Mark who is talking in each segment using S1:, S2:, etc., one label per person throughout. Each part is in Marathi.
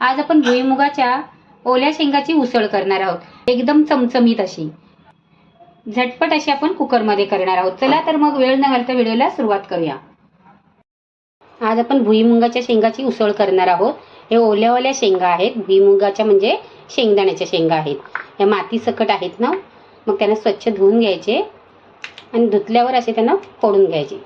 S1: आज आपण भुईमुगाच्या ओल्या शेंगाची उसळ करणार आहोत. एकदम चमचमीत अशी. झटपट अशी आपण कुकरमध्ये करणार आहोत. चला तर मग वेळ न घालता व्हिडिओला सुरुवात करूया. आज आपण भुईमुगाच्या शेंगाची उसळ करणार आहोत. हे ओल्या ओल्या शेंगा आहेत. भुईमुगाच्या म्हणजे शेंगदाण्याच्या शेंगा आहेत. या माती सकट आहेत ना? मग त्यांना स्वच्छ धुवून घ्यायचे आणि धुतल्यावर असे त्यांना फोडून घ्यायचे.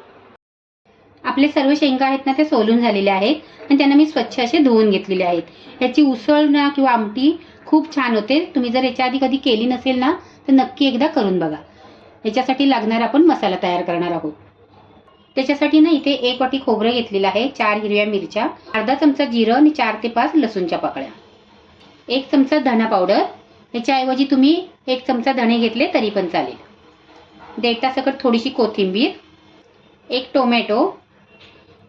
S1: आपले सर्व शेंगा आहेत ना ते सोलून झालेले आहेत आणि त्यांना मी स्वच्छ असे धुवून घेतलेले आहेत. याची उसळ ना किंवा आमटी खूप छान होते. तुम्ही जर याच्या आधी कधी केली नसेल ना तर नक्की एकदा करून बघा. याच्यासाठी लागणारा आपण मसाला तयार करणार आहोत. त्याच्यासाठी ना इथे एक वाटी खोबरं घेतलेलं आहे चार हिरव्या मिरच्या अर्धा चमचा जिरं आणि चार ते पाच लसूणच्या पाकळ्या. एक चमचा धना पावडर. याच्याऐवजी तुम्ही एक चमचा धणे घेतले तरी पण चालेल. देठासकट थोडीशी कोथिंबीर एक टोमॅटो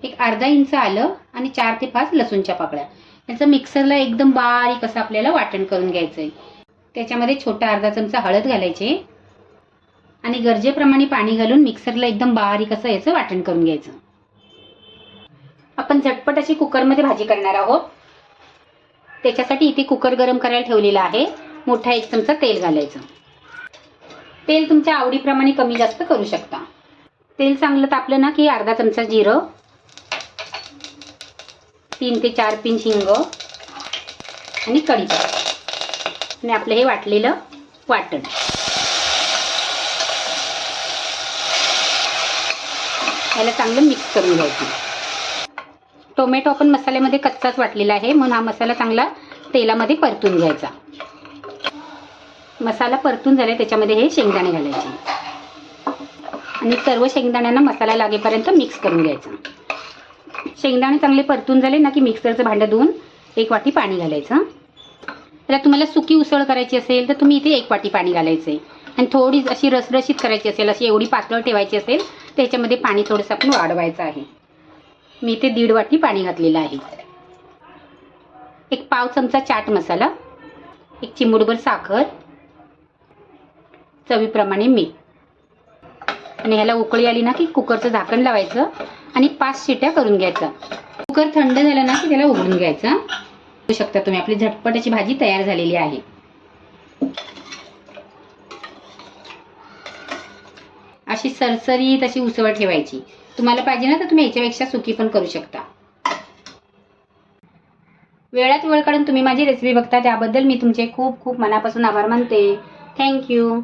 S1: एक अर्धा इंच आलं आणि चार ते पाच लसूणच्या पाकळ्या. याचं मिक्सरला एकदम बारीक असं आपल्याला वाटण करून घ्यायचं आहे त्याच्यामध्ये छोटा अर्धा चमचा हळद घालायचे आणि गरजेप्रमाणे पाणी घालून मिक्सरला एकदम बारीक असं याचं वाटण करून घ्यायचं. आपण झटपट अशी कुकरमध्ये भाजी करणार आहोत. त्याच्यासाठी इथे कुकर गरम करायला ठेवलेला आहे. मोठा एक चमचा तेल घालायचं. तेल तुमच्या आवडीप्रमाणे कमी जास्त करू शकता. तेल चांगलं तापलं ना की अर्धा चमचा जिरं तीन ते चार पिन हिंग आणि कढीपत्ता. आणि आपलं हे वाटलेलं वाटण. याला चांगलं मिक्स करून घ्यायचं. टोमॅटो आपण मसाल्यामध्ये कच्चाच वाटलेला आहे म्हणून हा मसाला चांगला तेलामध्ये परतून घ्यायचा. मसाला परतून झाला त्याच्यामध्ये हे शेंगदाणे घालायचे. आणि सर्व शेंगदाण्यांना मसाला लागेपर्यंत मिक्स करून घ्यायचं. शेंगदाणे चांगले परतून झाले ना की मिक्सरचं भांडं धुवून एक वाटी पाणी घालायचं. त्याला तुम्हाला सुकी उसळ करायची असेल तर तुम्ही इथे एक वाटी पाणी घालायचं आहे. आणि थोडी अशी रसरशीत करायची असेल अशी एवढी पातळ ठेवायची असेल तर ह्याच्यामध्ये पाणी थोडंसं आपण वाढवायचं आहे. मी इथे दीड वाटी पाणी घातलेलं आहे. एक पाव चमचा चाट मसाला एक चिमूटभर साखर चवीप्रमाणे मीठ. आणि ह्याला उकळी आली ना की कुकरचं झाकण लावायचं. आणि पाच शिट्या करून घ्यायचा. कुकर थंड झालं ना की त्याला उघडून घ्यायचा. बघू शकता तुम्ही आपली झटपटाची भाजी तयार झालेली आहे. अशी सरसरीत अशी उसळ ठेवायची. तुम्हाला पाहिजे ना तर तुम्ही याच्यापेक्षा सुकी पण करू शकता. वेळात वेळ काढून तुम्ही माझी रेसिपी बघता त्याबद्दल मी तुमचे खूप खूप मनापासून आभार मानते. थँक्यू